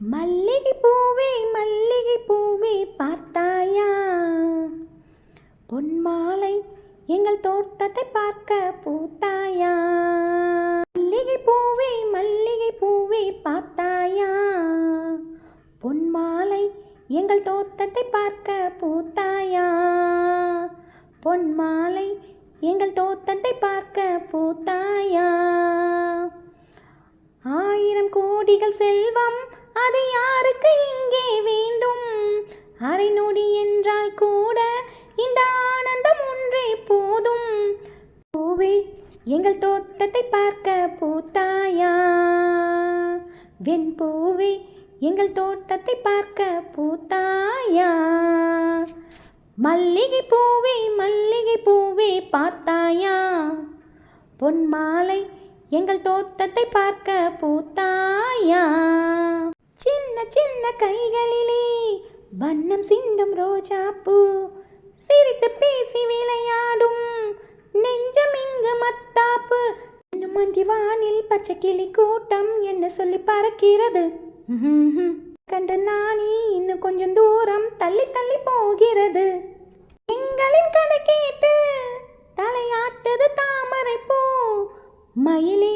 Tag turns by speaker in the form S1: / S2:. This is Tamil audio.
S1: மல்லிகை பூவே மல்லிகை பூவே பார்த்தாயா? பொன்மாலை எங்கள் தோட்டத்தை பார்க்க பூத்தாயா? மல்லிகை பூவே மல்லிகை பூவே பார்த்தாயா? பொன்மாலை எங்கள் தோட்டத்தை பார்க்க பூத்தாயா? பொன்மாலை எங்கள் தோட்டத்தை பார்க்க பூத்தாயா? ஆயிரம் கோடிகள் செல்வம் அது யாருக்கு இங்கே வேண்டும்? அரை நொடி என்றால் கூட இந்த ஆனந்தம் ஒன்றே போதும். பூவே எங்கள் தோட்டத்தை பார்க்க பூத்தாயா? வெண் பூவே எங்கள் தோட்டத்தை பார்க்க பூத்தாயா? மல்லிகை பூவே மல்லிகை பூவே பார்த்தாயா? பொன்மாலை எங்கள் தோட்டத்தை பார்க்க பூத்தாயா? சின்ன கைகளிலே வண்ணம் சிந்தும் ரோஜாப்பூ. சிரித்து பேசி விளையாடும் நெஞ்சம் இங்கு மத்தாப்பு. மந்தி வானில் பச்சை கிளி கூட்டம் என்ன சொல்லி பறக்கிறது? கண்ட நாணி இன்னும் கொஞ்சம் தூரம் தள்ளி தள்ளி போகிறது. எங்களின் கதை கேட்டு தாமரை பூ மயிலே